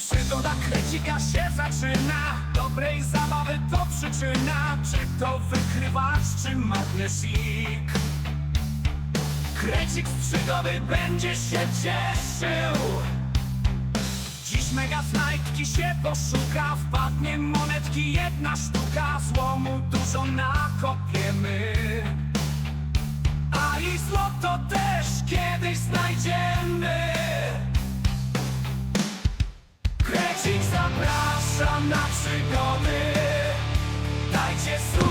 Przygoda krycika się zaczyna. Dobrej zabawy to przyczyna. Czy to wykrywacz, czy magnesik Krecik z przygody będzie się cieszył. Dziś mega znajdki się poszuka. Wpadnie monetki jedna sztuka. Złomu dużo nakopiemy. A i złoto też kiedyś znajdziemy Krecik zapraszam na przygody. Dajcie suba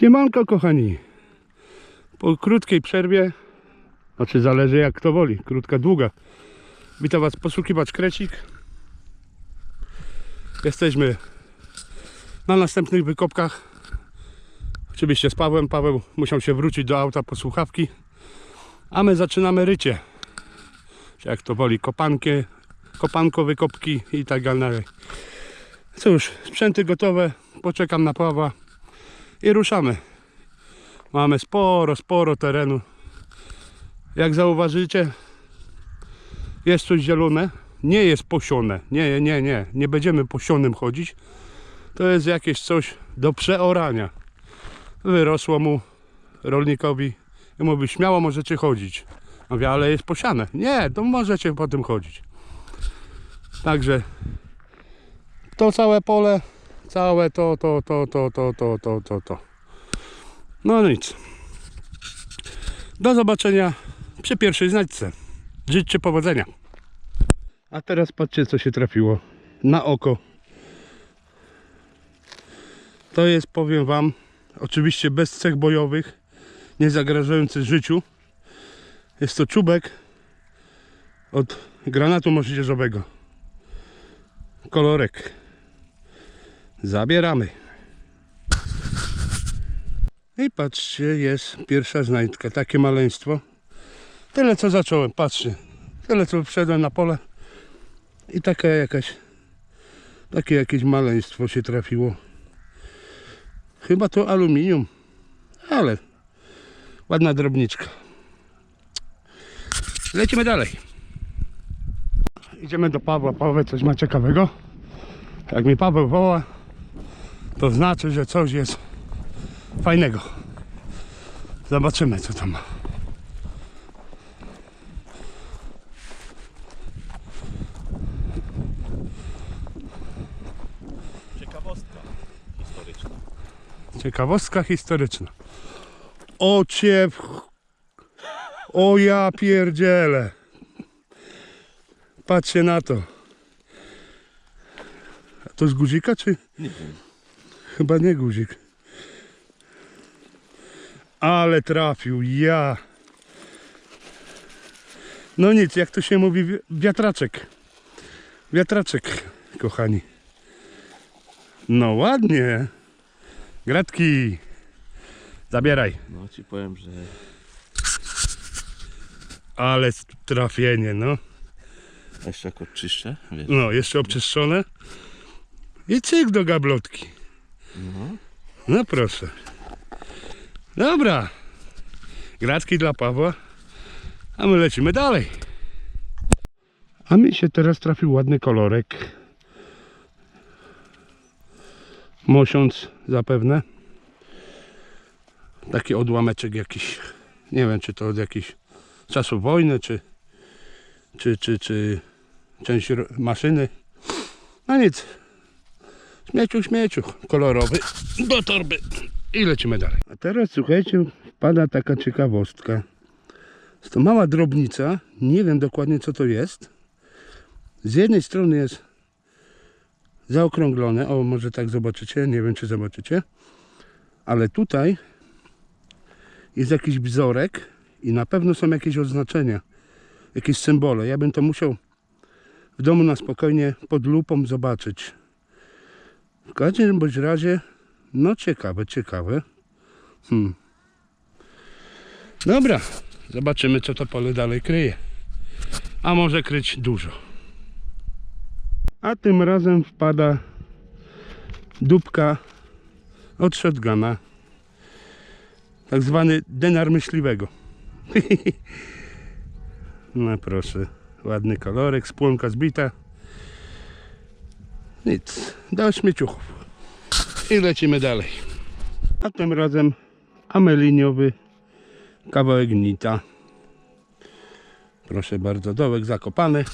Siemanko kochani. Po krótkiej przerwie, znaczy zależy jak kto woli, krótka, długa. Witam Was poszukiwacz Krecik. Jesteśmy na następnych wykopkach. Oczywiście z Pawłem. Paweł musiał się wrócić do auta po słuchawki. A my zaczynamy rycie. Jak to woli, kopanki, kopanko, wykopki i tak dalej. Cóż, sprzęty gotowe. Poczekam na Pawła i ruszamy. Mamy sporo, sporo terenu. Jak zauważycie, jest coś zielone. Nie jest posione. Nie, nie, nie. Nie będziemy posionym chodzić. To jest jakieś coś do przeorania. Wyrosło mu rolnikowi i mówi, śmiało możecie chodzić. Mówię, ale jest posiane. Nie, to możecie po tym chodzić. Także to całe pole Całe to, to, to, to, to, to, to, to, to. No nic. Do zobaczenia przy pierwszej znajdźce. Życzcie powodzenia. A teraz patrzcie co się trafiło. Na oko. To jest, powiem wam, oczywiście bez cech bojowych, nie zagrażający życiu. Jest to czubek od granatu moździerzowego. Kolorek. Zabieramy. I patrzcie, jest pierwsza znajdka. Takie maleństwo. Tyle co zacząłem, patrzcie. Tyle co wszedłem na pole. I taka jakaś, takie jakieś maleństwo się trafiło. Chyba to aluminium. Ale ładna drobniczka. Lecimy dalej. Idziemy do Pawła. Paweł coś ma ciekawego. Jak mi Paweł woła, to znaczy, że coś jest fajnego. Zobaczymy, co tam ma. Ciekawostka historyczna. Ciekawostka historyczna. O cię... w- O ja pierdzielę. Patrzcie na to. A to z guzika, czy? Nie wiem. Chyba nie guzik. Ale trafił, ja. No nic, jak to się mówi, wi- wiatraczek. Wiatraczek, kochani. No ładnie. Gratki. Zabieraj. No ci powiem, że Ale trafienie, no. jeszcze jak odczyszczę, wiesz. No, jeszcze obczyszczone. I cyk do gablotki. No. Proszę. Dobra. Gratki dla Pawła. A my lecimy dalej. A mi się teraz trafił ładny kolorek. Mosiąc zapewne. Taki odłameczek jakiś. Nie wiem czy to od jakichś czasów wojny, czy czy, czy, czy część maszyny. No nic. Śmieciu, śmieciu. Kolorowy. Do torby. I lecimy dalej. A teraz słuchajcie, wpada taka ciekawostka. Jest to mała drobnica. Nie wiem dokładnie co to jest. Z jednej strony jest zaokrąglone. O, może tak zobaczycie. Nie wiem czy zobaczycie. Ale tutaj jest jakiś wzorek i na pewno są jakieś oznaczenia, jakieś symbole. Ja bym to musiał w domu na spokojnie pod lupą zobaczyć. W każdym bądź razie, no ciekawe, ciekawe. Hmm. Dobra, zobaczymy co to pole dalej kryje. A może kryć dużo. A tym razem wpada dupka od shotguna. Tak zwany denar myśliwego. no proszę, ładny kolorek, spłonka zbita. Nic, do śmieciuchów. I lecimy dalej. A tym razem ameliniowy kawałek nita. Proszę bardzo, dołek zakopany.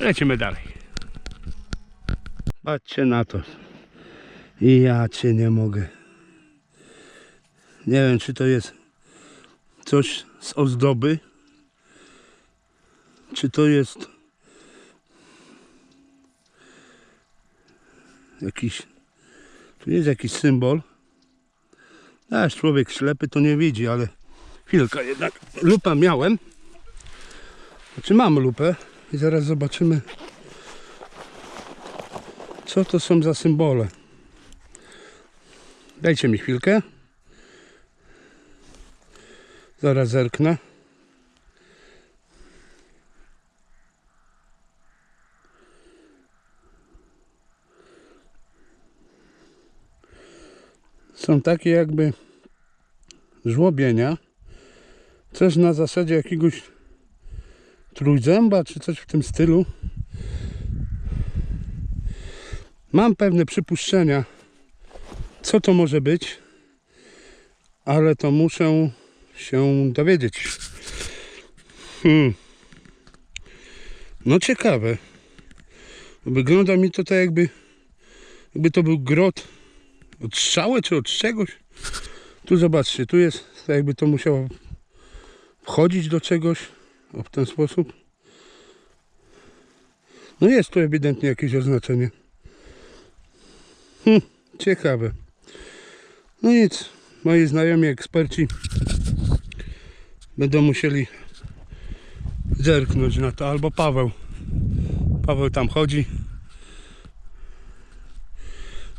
Lecimy dalej. Patrzcie na to. I ja cię nie mogę. Nie wiem, czy to jest coś z ozdoby, czy to jest jakiś, tu jest jakiś symbol. Aż człowiek ślepy to nie widzi, ale chwilkę jednak. Lupę miałem. Znaczy mam lupę i zaraz zobaczymy co to są za symbole. Dajcie mi chwilkę. Zaraz zerknę. Są takie jakby żłobienia. Coś na zasadzie jakiegoś trójzęba, czy coś w tym stylu. Mam pewne przypuszczenia, co to może być, ale to muszę się dowiedzieć. Hmm. No ciekawe. Wygląda mi to tak jakby, jakby to był grot od strzały czy od czegoś. Tu zobaczcie, tu jest jakby to musiało wchodzić do czegoś w ten sposób. No jest tu ewidentnie jakieś oznaczenie. Hmm, ciekawe. No nic, moi znajomi eksperci będą musieli zerknąć na to, albo Paweł. Paweł tam chodzi.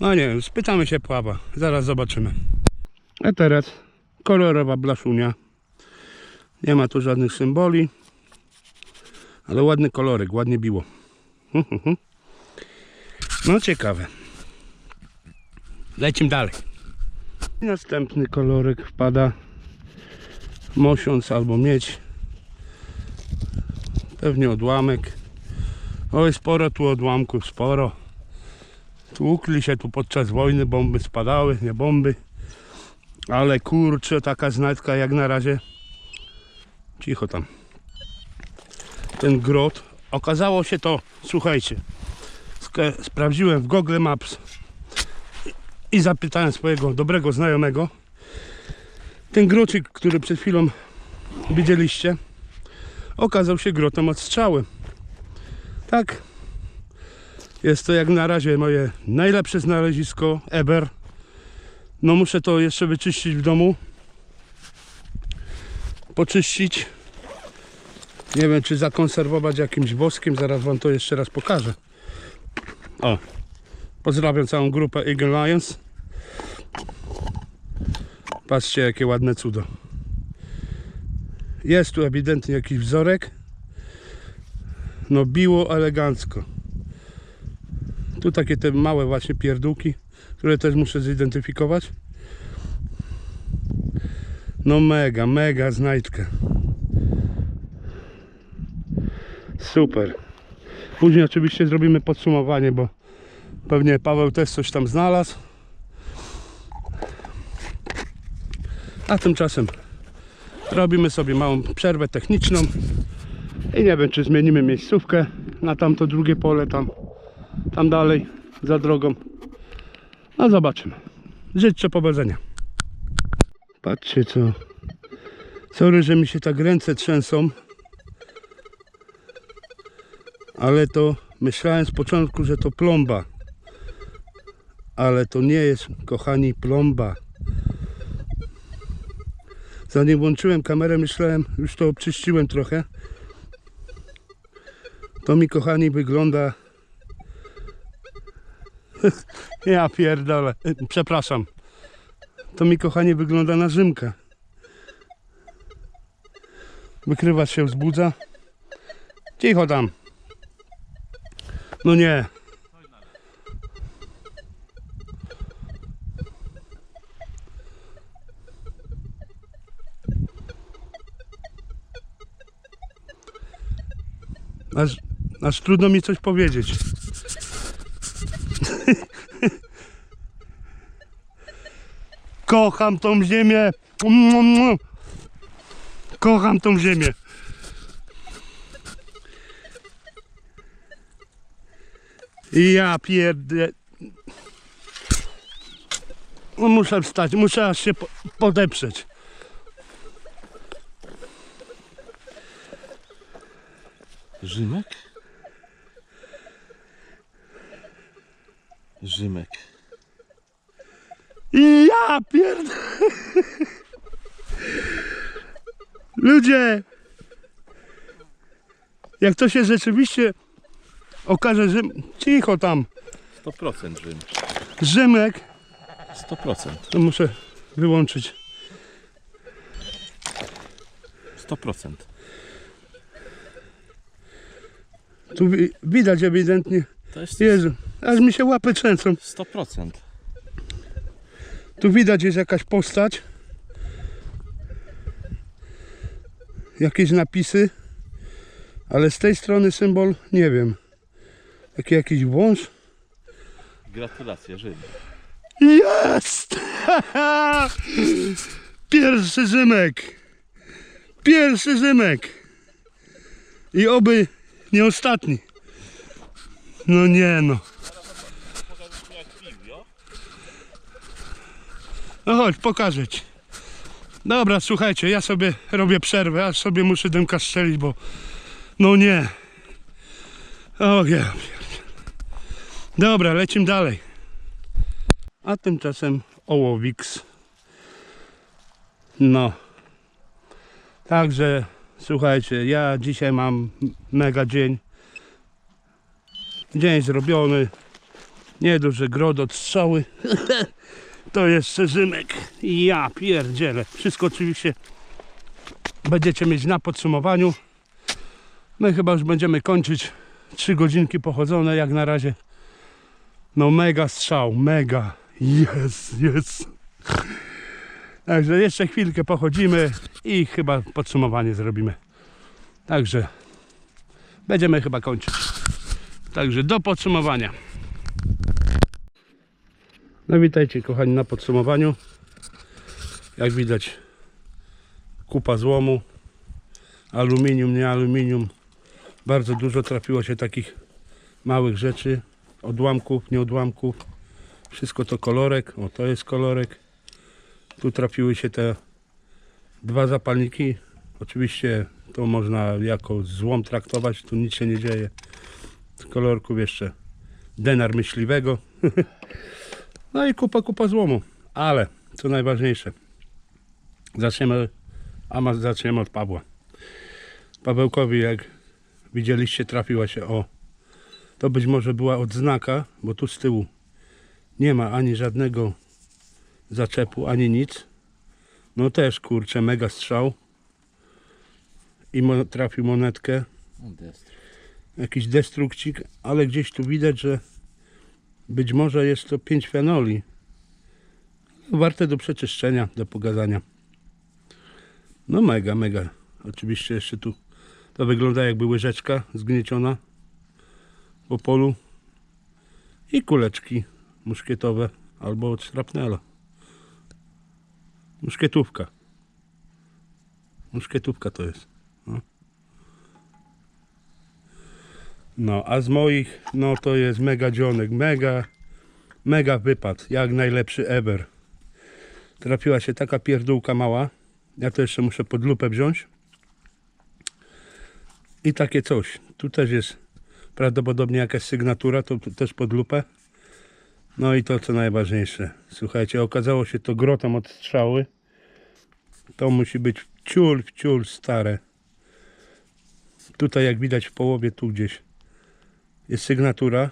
No nie wiem, spytamy się Pława, zaraz zobaczymy. A teraz kolorowa blaszunia. Nie ma tu żadnych symboli, ale ładny kolorek, ładnie biło. No ciekawe. Lecimy dalej. Następny kolorek wpada mosiąc albo miedź. Pewnie odłamek. Oj, sporo tu odłamków, sporo. Tłukli się tu podczas wojny, bomby spadały, nie bomby. Ale kurczę, taka znajdka jak na razie. Cicho tam. Ten grot. Okazało się to, słuchajcie, sprawdziłem w Google Maps i zapytałem swojego dobrego znajomego. Ten grocik, który przed chwilą widzieliście, okazał się grotem od strzały. Tak. Jest to jak na razie moje najlepsze znalezisko ever. No muszę to jeszcze wyczyścić w domu. Poczyścić. Nie wiem czy zakonserwować jakimś woskiem. Zaraz wam to jeszcze raz pokażę. O. Pozdrawiam całą grupę Eagle Lions. Patrzcie jakie ładne cudo. Jest tu ewidentnie jakiś wzorek. No biło elegancko. Tu takie te małe właśnie pierdółki, które też muszę zidentyfikować. No mega, mega znajdka. Super. Później oczywiście zrobimy podsumowanie, bo pewnie Paweł też coś tam znalazł. A tymczasem robimy sobie małą przerwę techniczną i nie wiem czy zmienimy miejscówkę na tamto drugie pole tam, tam dalej za drogą. No zobaczymy. Życzę powodzenia. Patrzcie co. Sorry, że mi się tak ręce trzęsą. Ale to myślałem z początku, że to plomba. Ale to nie jest, kochani, plomba. Zanim włączyłem kamerę, myślałem, już to obczyściłem trochę. To mi, kochani, wygląda... ja pierdolę. Przepraszam. To mi, kochani, wygląda na Rzymkę. Wykrywacz się wzbudza. Cicho tam. No nie. Aż, aż trudno mi coś powiedzieć. Kocham tą ziemię. Kocham tą ziemię. Ja pierdę. No muszę wstać, muszę aż się po- podeprzeć. Rzymek? Rzymek. I ja pierd... Ludzie! Jak to się rzeczywiście okaże, że... Cicho tam! 100% Rzym. Rzymek, 100%. to muszę wyłączyć. 100%. Tu wi- widać ewidentnie. To jest Jezu, aż mi się łapy trzęsą. 100%. Tu widać jest jakaś postać. Jakieś napisy. Ale z tej strony symbol nie wiem. Taki jakiś wąż. Gratulacje Rzym. Jest! Pierwszy Rzymek! Pierwszy Rzymek! I oby nie ostatni. No nie no. No chodź, pokażę ci. Dobra, słuchajcie, ja sobie robię przerwę, aż sobie muszę dymka strzelić, bo no nie. O ja. Dobra, lecimy dalej. A tymczasem ołowiks. No. Także słuchajcie, ja dzisiaj mam mega dzień. Dzień zrobiony. Nieduży grod od strzały. to jeszcze Rzymek. Ja pierdzielę. Wszystko oczywiście będziecie mieć na podsumowaniu. My chyba już będziemy kończyć. Trzy godzinki pochodzone jak na razie. No mega strzał, mega. Jest, jest. Także jeszcze chwilkę pochodzimy i chyba podsumowanie zrobimy. Także będziemy chyba kończyć. Także do podsumowania. No witajcie kochani na podsumowaniu. Jak widać kupa złomu. Aluminium, nie aluminium. Bardzo dużo trafiło się takich małych rzeczy. Odłamków, nie odłamków. Wszystko to kolorek. O, to jest kolorek. Tu trafiły się te dwa zapalniki. Oczywiście to można jako złom traktować. Tu nic się nie dzieje. Z kolorków jeszcze denar myśliwego. no i kupa, kupa złomu. Ale co najważniejsze. Zaczniemy, a zaczniemy od Pawła. Pawełkowi, jak widzieliście, trafiła się o to być może była odznaka, bo tu z tyłu nie ma ani żadnego zaczepu, ani nic. No też kurczę, mega strzał. I mo- trafił monetkę. Jakiś destrukcik, ale gdzieś tu widać, że być może jest to 5 fenoli. Warte do przeczyszczenia, do pogadania. No mega, mega. Oczywiście jeszcze tu to wygląda jakby łyżeczka zgnieciona po polu i kuleczki muszkietowe albo od strapnela. Muszkietówka. Muszkietówka to jest. No. a z moich, no to jest mega dzionek, mega, mega wypad, jak najlepszy ever. Trafiła się taka pierdółka mała. Ja to jeszcze muszę pod lupę wziąć. I takie coś. Tu też jest prawdopodobnie jakaś sygnatura, to to też pod lupę. No i to co najważniejsze. Słuchajcie, okazało się to grotem od strzały. To musi być ciul w ciul stare. Tutaj jak widać w połowie tu gdzieś jest sygnatura.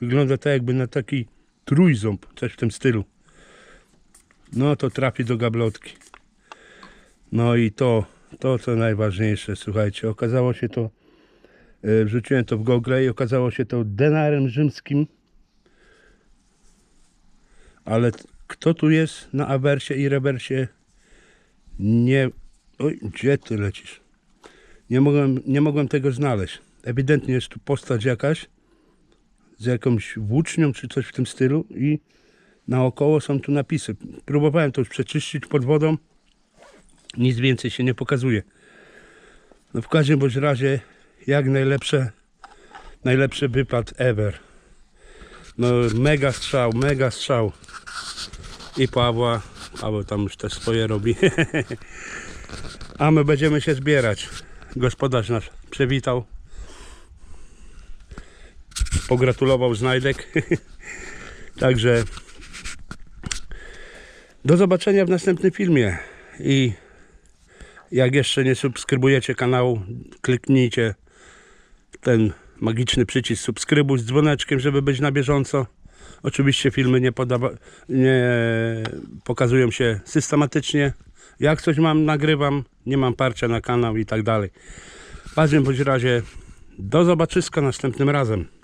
Wygląda tak jakby na taki trójząb, coś w tym stylu. No to trafi do gablotki. No i to, to co najważniejsze, słuchajcie, okazało się to, e, wrzuciłem to w Google i okazało się to denarem rzymskim. Ale kto tu jest na awersie i rewersie? Nie. Oj, gdzie ty lecisz? Nie mogłem, nie mogłem tego znaleźć. Ewidentnie jest tu postać jakaś z jakąś włócznią czy coś w tym stylu i naokoło są tu napisy. Próbowałem to już przeczyścić pod wodą. Nic więcej się nie pokazuje. No w każdym bądź razie jak najlepsze najlepszy wypad ever. No mega strzał, mega strzał. I Pawła. Paweł tam już też swoje robi. A my będziemy się zbierać. Gospodarz nas przywitał. Pogratulował znajdek. Także do zobaczenia w następnym filmie. I jak jeszcze nie subskrybujecie kanału, kliknijcie ten magiczny przycisk subskrybuj z dzwoneczkiem, żeby być na bieżąco. Oczywiście filmy nie, nie pokazują się systematycznie. Jak coś mam, nagrywam, nie mam parcia na kanał i tak dalej. W każdym bądź razie do zobaczyska następnym razem.